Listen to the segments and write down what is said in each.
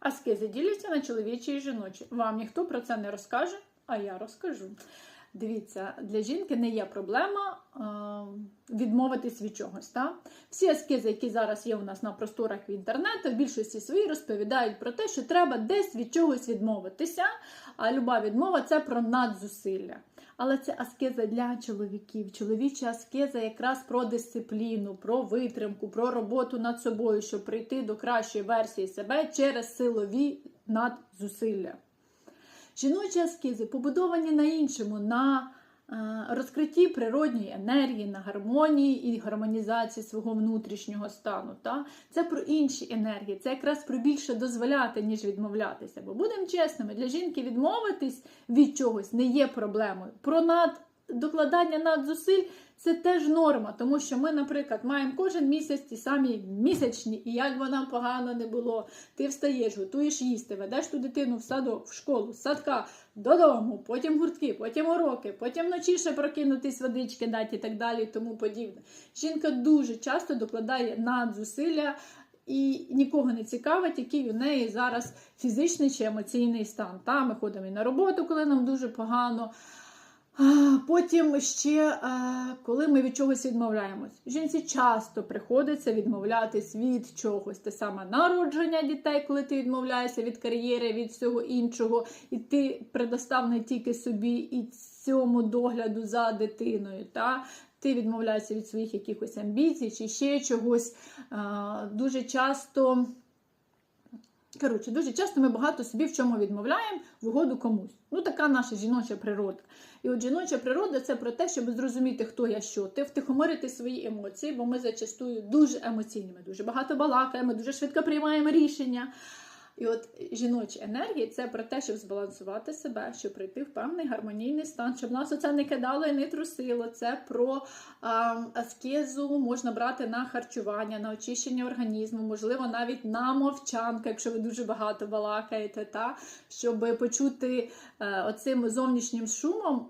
Аскези діляться на чоловічі і жіночі. Вам ніхто про це не розкаже, а я розкажу. Дивіться, для жінки не є проблема е, відмовитись від чогось. Та? Всі аскези, які зараз є у нас на просторах в інтернету, в більшості своїй розповідають про те, що треба десь від чогось відмовитися. А люба відмова це про надзусилля. Але це аскеза для чоловіків. Чоловіча аскеза якраз про дисципліну, про витримку, про роботу над собою, щоб прийти до кращої версії себе через силові надзусилля. Жіночі аскези побудовані на іншому, на розкритті природньої енергії, на гармонії і гармонізації свого внутрішнього стану. Та? Це про інші енергії, це якраз про більше дозволяти, ніж відмовлятися. Бо будемо чесними, для жінки відмовитись від чогось не є проблемою. Про над докладання надзусиль це теж норма, тому що ми, наприклад, маємо кожен місяць ті самі місячні, і як би нам погано не було, ти встаєш, готуєш їсти, ведеш ту дитину в садок, в школу, з садка, додому, потім гуртки, потім уроки, потім вночі ще прокинутись, водички дати і так далі, і тому подібне. Жінка дуже часто докладає надзусилля. І нікого не цікавить, який у неї зараз фізичний чи емоційний стан. Та ми ходимо і на роботу, коли нам дуже погано. Потім ще, коли ми від чогось відмовляємось. Жінці часто приходиться відмовлятись від чогось. Те саме народження дітей, коли ти відмовляєшся від кар'єри, від всього іншого, і ти предостав не тільки собі і цьому догляду за дитиною. Та? Ти відмовляєшся від своїх якихось амбіцій чи ще чогось. Дуже часто. Коротше, дуже часто ми багато собі в чому відмовляємо в угоду комусь. Ну, така наша жіноча природа. І от жіноча природа це про те, щоб зрозуміти, хто я що, ти втихомирити свої емоції, бо ми зачастую дуже емоційними, дуже багато балакаємо, дуже швидко приймаємо рішення. І от жіночі енергії це про те, щоб збалансувати себе, щоб прийти в певний гармонійний стан, щоб нас оце не кидало і не трусило. Це про аскезу можна брати на харчування, на очищення організму, можливо, навіть на мовчанку, якщо ви дуже багато балакаєте, та щоб почути а, оцим зовнішнім шумом.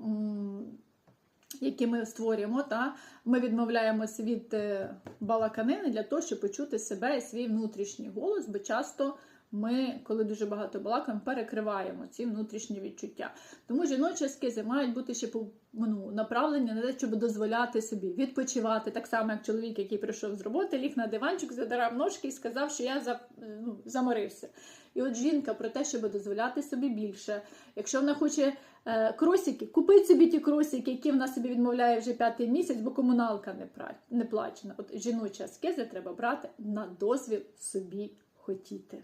Які ми створюємо, та ми відмовляємося від е, балаканини для того, щоб почути себе і свій внутрішній голос, бо часто ми, коли дуже багато балакаємо, перекриваємо ці внутрішні відчуття. Тому жіночі ескізи мають бути ще ну, направлені на те, щоб дозволяти собі відпочивати, так само, як чоловік, який прийшов з роботи, ліг на диванчик, задирав ножки і сказав, що я за, ну, заморився. І от жінка про те, щоб дозволяти собі більше. Якщо вона хоче е, кросики, купить собі ті кросики, які вона собі відмовляє вже п'ятий місяць, бо комуналка не, пра- не плачена. От жіночі аскези треба брати на дозвіл собі хотіти.